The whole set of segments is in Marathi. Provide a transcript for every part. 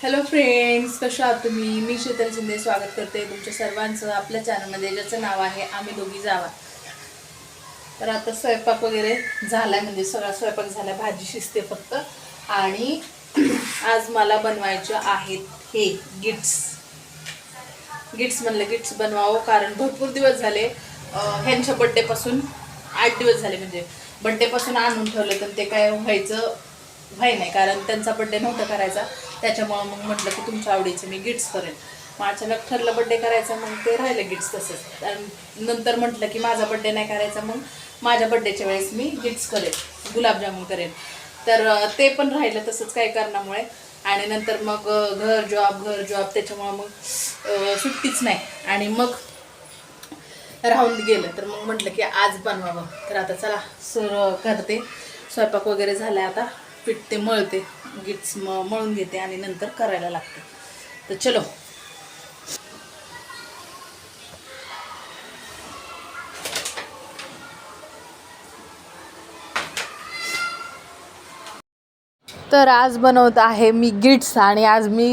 हॅलो फ्रेंड्स कशा आहात तुम्ही? मी शीतल शिंदे स्वागत करते तुमच्या सर्वांचं आपल्या चॅनलमध्ये ज्याचं नाव आहे आम्ही दोघी जावा. तर आता स्वयंपाक वगैरे झाला म्हणजे सगळा स्वयंपाक झाला भाजी शिजते फक्त. आणि आज मला बनवायचे आहेत हे गिट्स गिट्स म्हणलं गिट्स बनवावं कारण भरपूर दिवस झाले ह्यांच्या बड्डेपासून आठ दिवस झाले म्हणजे. बड्डेपासून आणून ठेवलं तर ते काय व्हायचं व्हाय नाही कारण त्यांचा बड्डे नव्हता करायचा. त्याच्यामुळं मग म्हटलं की तुमच्या आवडीचे मी गिफ्ट्स करेन. मग अचानक ठरलं बड्डे करायचा मग ते राहिलं गिट्स तसंच. आणि नंतर म्हटलं की माझा बड्डे नाही करायचा मग माझ्या बड्डेच्या वेळेस मी गिट्स करेन गुलाबजामुन करेन. तर ते पण राहिलं तसंच काही कारणामुळे. आणि नंतर मग घर जॉब घर जॉब त्याच्यामुळं मग सुट्टीच नाही. आणि मग राहून गेलं. तर मग म्हटलं की आज बनवावं. तर आता चला सर करते. स्वयंपाक वगैरे झाला आता. पीठ ते मळते गिट्स म मळून घेते आणि नंतर करायला लागते. तर चलो. तर आज बनवत आहे मी गिट्स आणि आज मी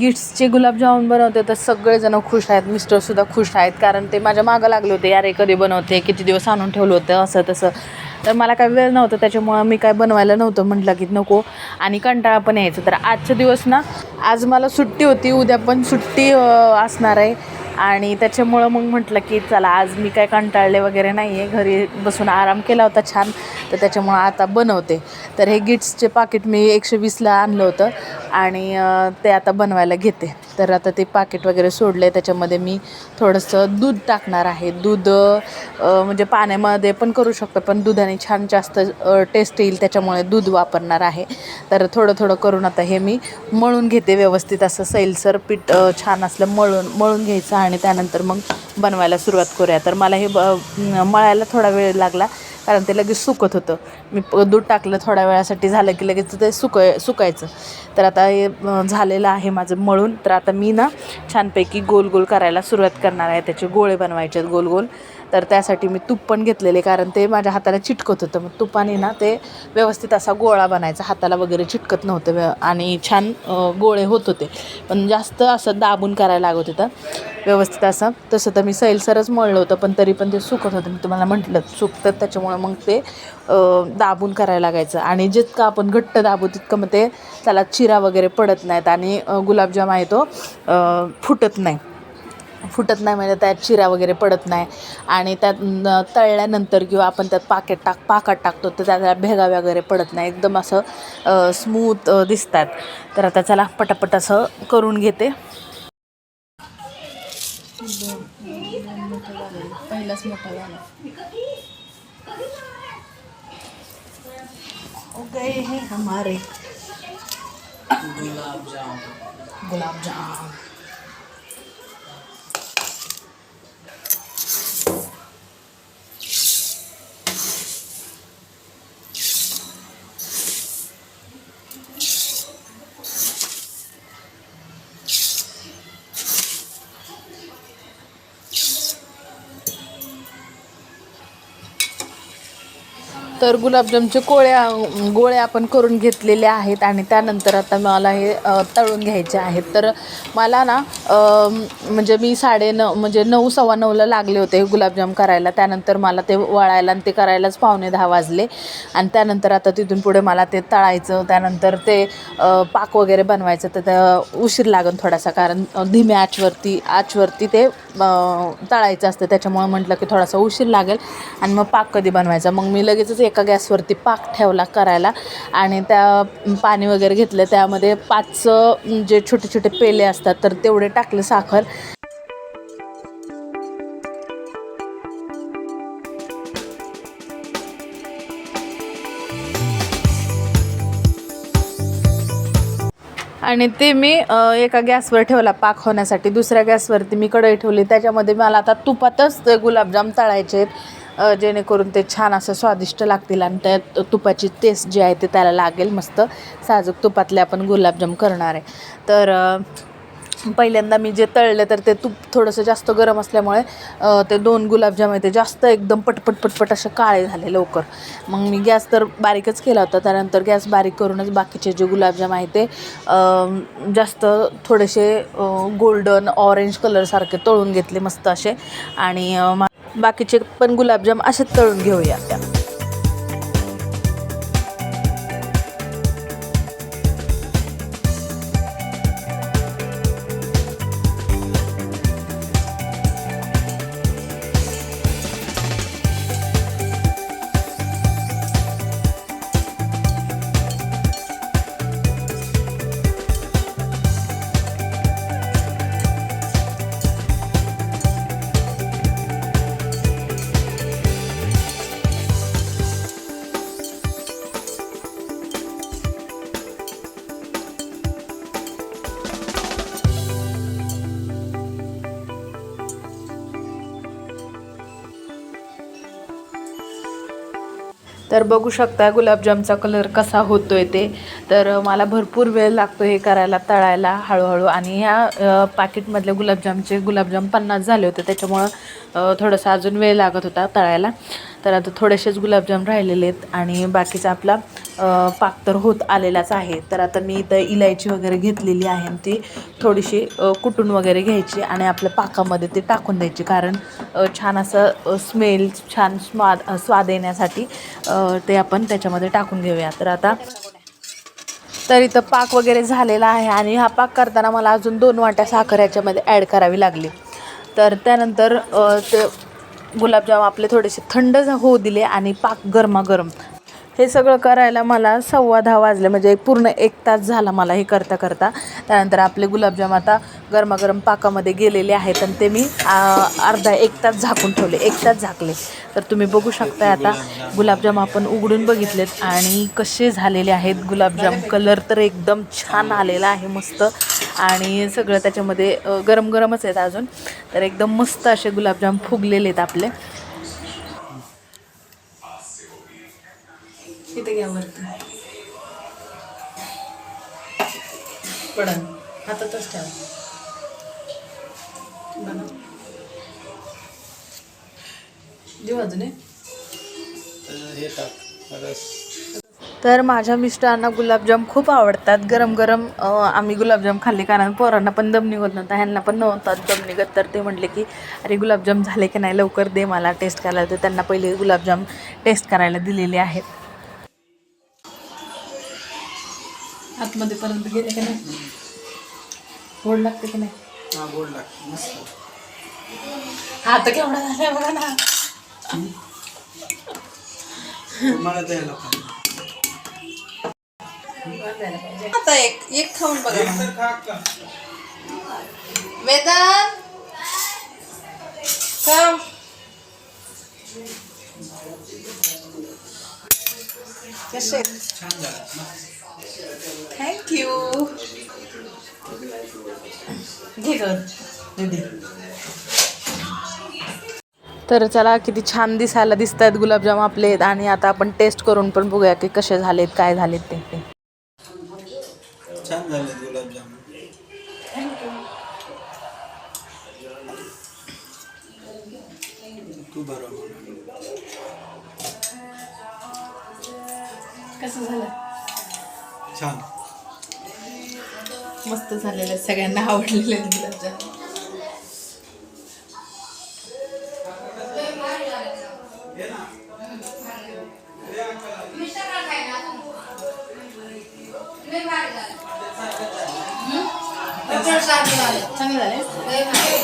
गिट्सचे गुलाबजामुन बनवते तर सगळेजण खुश आहेत मिस्टरसुद्धा खुश आहेत कारण ते माझ्या मागं लागले होते. यारे कधी बनवते किती दिवस आणून ठेवलं होतं असं तसं. तर मला काय वेळ नव्हता त्याच्यामुळं मी काय बनवायला नव्हतं म्हटलं की नको आणि कंटाळा पण यायचं. तर आजचा दिवस ना आज मला सुट्टी होती उद्या पण सुट्टी असणार आहे. आणि त्याच्यामुळं मग म्हटलं की चला आज मी काय कंटाळले वगैरे नाही आहे घरी बसून आराम केला होता छान तर त्याच्यामुळं आता बनवते. तर हे गिट्सचे पाकिट मी एकशे वीसला आणलं होतं आणि ते आता बनवायला घेते. तर आता ते पाकिट वगैरे सोडलं आहे त्याच्यामध्ये मी थोडंसं दूध टाकणार आहे. दूध म्हणजे पाण्यामध्ये पण करू शकतो पण दुधाने छान जास्त टेस्ट येईल. त्याच्यामुळे दूध वापरणार आहे. तर थोडं थोडं करून आता हे मी मळून घेते व्यवस्थित. असं सैलसर पीठ छान असलं मळून मळून घ्यायचं आणि त्यानंतर मग बनवायला सुरुवात करूया. तर मला हे ब मळायला थोडा वेळ लागला. कारण ते लगेच सुकत होतं. मी दूध टाकलं थोड्या वेळासाठी झालं की लगेच ते सुक सुकायचं. तर आता हे झालेलं आहे माझं मळून. तर आता मी ना छानपैकी गोल गोल करायला सुरुवात करणार आहे. त्याचे गोळे बनवायचे आहेत गोल गोल. तर त्यासाठी मी तूप पण घेतलेले कारण ते माझ्या हाताला चिटकत होतं. मग तुपाने ना ते व्यवस्थित असा गोळा बनायचा. हाताला वगैरे चिटकत नव्हतं. व्य- आणि छान गोळे होत होते. पण जास्त असं दाबून करायला लागत होतं. व्यवस्थित असं. तसं तर मी सैलसरच मळलं होतं पण तरी पण ते सुकत होतं. मी तुम्हाला म्हटलं सुकतं त्याच्यामुळं मग ते दाबून करायला लागायचं. आणि जितकं आपण घट्ट दाबू तितकं मग ते त्याला चिरा वगैरे पडत नाहीत. आणि गुलाबजाम आहे तो फुटत नाही. फुटत नाही म्हणजे त्यात चिरा वगैरे पडत नाही. आणि त्यात तळल्यानंतर किंवा आपण त्यात पाकेट टाक पाकात टाकतो तर त्याला भेगा वगैरे पडत नाही. एकदम असं स्मूथ दिसतात. तर आता चला पटापट असं करून घेते. पहिलाच मोठा झाला. हो गए हैं हमारे गुलाब जाम तर गुलाबजामचे कोळ्या गोळ्या आपण करून घेतलेले आहेत आणि त्यानंतर आता मला हे तळून घ्यायचे आहेत. तर मला ना म्हणजे मी साडे नऊ म्हणजे नऊ सव्वा नऊला लागले होते गुलाबजाम करायला. त्यानंतर मला ते वळायला आणि ते करायलाच पावणे दहा वाजले. आणि त्यानंतर आता तिथून पुढे मला ते तळायचं त्यानंतर ते पाक वगैरे बनवायचं. तर त्या उशीर लागेल थोडासा कारण धीम्या आचवरती आचवरती ते तळायचं असतं. त्याच्यामुळे म्हटलं की थोडासा उशीर लागेल आणि मग पाक कधी बनवायचा. मग मी लगेचच एक एका गॅसवरती पाक ठेवला करायला आणि त्या पाणी वगैरे घेतलं. त्यामध्ये पाच जे छोटे छोटे पेले असतात तर तेवढे टाकले साखर. आणि ते मी एका गॅसवर ठेवला पाक होण्यासाठी. दुसऱ्या गॅसवरती मी कढई ठेवली. त्याच्यामध्ये मला आता तुपातच गुलाबजाम तळायचे आहेत. जेणेकरून ते छान असं स्वादिष्ट लागतील आणि त्या तुपाची टेस्ट जी आहे ते त्याला लागेल मस्त. साजूक तुपातले आपण गुलाबजाम करणार आहे. तर पहिल्यांदा मी जे तळले तर ते तूप थोडंसं जास्त गरम असल्यामुळे ते दोन गुलाबजाम आहे ते जास्त एकदम पटपट पटपट असे काळे झाले लवकर. मग मी गॅस तर बारीकच केला होता त्यानंतर गॅस बारीक करूनच बाकीचे जे गुलाबजाम आहे ते जास्त थोडेसे गोल्डन ऑरेंज कलरसारखे तळून घेतले मस्त असे. आणि मा- बाकीचे पण गुलाबजाम असेच तळून घेऊया. त्या तर बघू शकता गुलाबजामचा कलर कसा होतो आहे ते. तर मला भरपूर वेळ लागतो हे करायला तळायला हळूहळू. आणि ह्या पाकिटमधले गुलाबजामचे गुलाबजाम पन्नास झाले होते. त्याच्यामुळं थोडंसं थोडासा अजून वेळ लागत होता तळायला. तर आता थोडेसेच गुलाबजाम राहिलेले आहेत. आणि बाकीचा आपला पाक तर होत आलेलाच आहे. तर आता मी इथं इलायची वगैरे घेतलेली आहे आणि ती थोडीशी कुटून वगैरे घ्यायची आणि आपल्या पाकामध्ये ते टाकून द्यायची. कारण छान असं स्मेल छान स्वाद स्वाद येण्यासाठी ते आपण त्याच्यामध्ये टाकून घेऊया. तर आता तर इथं पाक वगैरे झालेला आहे आणि हा पाक करताना मला अजून दोन वाट्या साखर याच्यामध्ये ॲड करावी लागली. तर त्यानंतर ते गुलाबजाम आपले थोडेसे थंड होऊ दिले आणि पाक गरमागरम. हे सगळं करायला मला सव्वा दहा वाजले म्हणजे पूर्ण एक तास झाला मला हे करता करता. त्यानंतर आपले गुलाबजाम आता गरमागरम पाकामध्ये गेलेले आहेत आणि ते मी अर्धा एक तास झाकून ठेवले एक तास झाकले. तर तुम्ही बघू शकता आता गुलाबजाम आपण उघडून बघितलेत आणि कसे झालेले आहेत गुलाबजाम. कलर तर एकदम छान आलेला आहे मस्त. आणि सगळं त्याच्यामध्ये गरम गरमच आहेत अजून. तर एकदम मस्त असे गुलाबजाम फुगलेले आहेत आपले. पडन. हातातच ठेवा. देऊ अजून हे? टाक रस तर माझ्या मिस्टरांना गुलाबजाम खूप आवडतात. गरम गरम आम्ही गुलाबजाम खाल्ले कारण पोरांना पण दम निघत नव्हता. ह्यांना पण नव्हता दम निघत. तर ते म्हटले की अरे गुलाबजाम झाले की नाही? लवकर दे मला. टेस्ट करायला. तर त्यांना पहिले गुलाबजाम टेस्ट करायला दिलेले आहेत. आतमध्ये पर्यंत गेले की नाही गोड लागते की नाही हा गोड लाग मस्त आता केवढा झालाय बघा ना मला द्यायला पाहिजे आता एक एक खाऊन बघा एक तर खा का वेदांत. कसे छान झाला थँक्यू घे दीदी. तर चला किती छान दिसायला दिसत आहेत गुलाबजाम आपले. आणि आता आपण टेस्ट करून पण बघूया की कसे झालेत काय झालेत ते. ते. छान झाले गुलाबजामुन तू बरोबर कसं झालं? छान. मस्त झालेलं आहे सगळ्यांना आवडलेले गुलाबजाम. चांगले झाले